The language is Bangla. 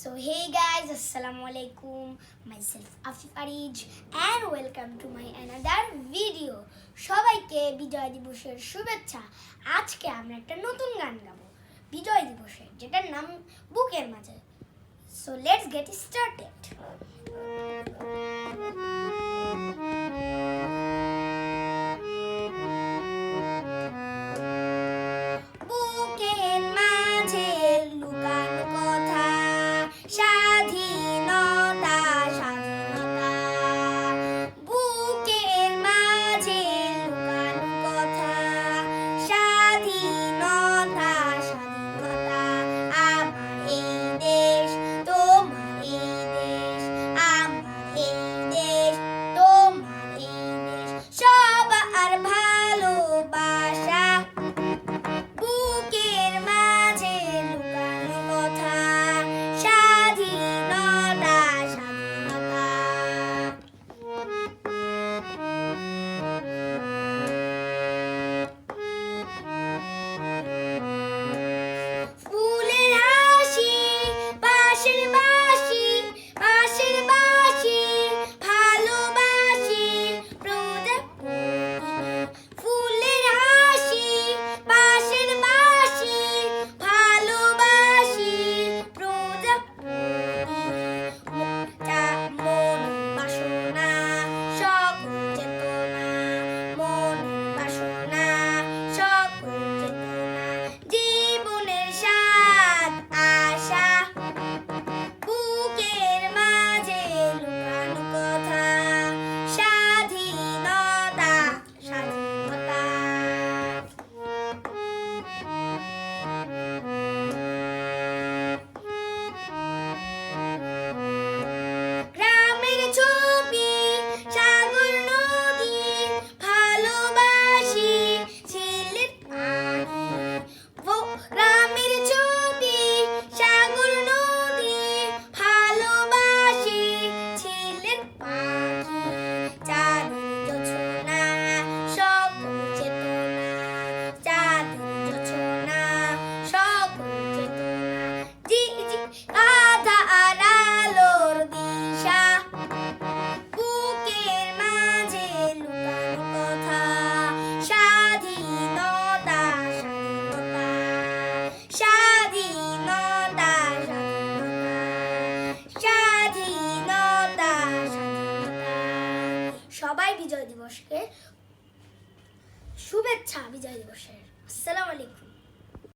So hey guys, assalamu alaikum. Myself Afif Arij and welcome to my another video. সবাইকে বিজয় দিবসের শুভেচ্ছা আজকে আমরা একটা নতুন গান গাবো বিজয় দিবসের যেটার নাম বুকের মাঝে সো লেটস গেট স্টার্টেড সবাই বিজয় দিবসকে শুভেচ্ছা বিজয় দিবসের। আসসালামু আলাইকুম।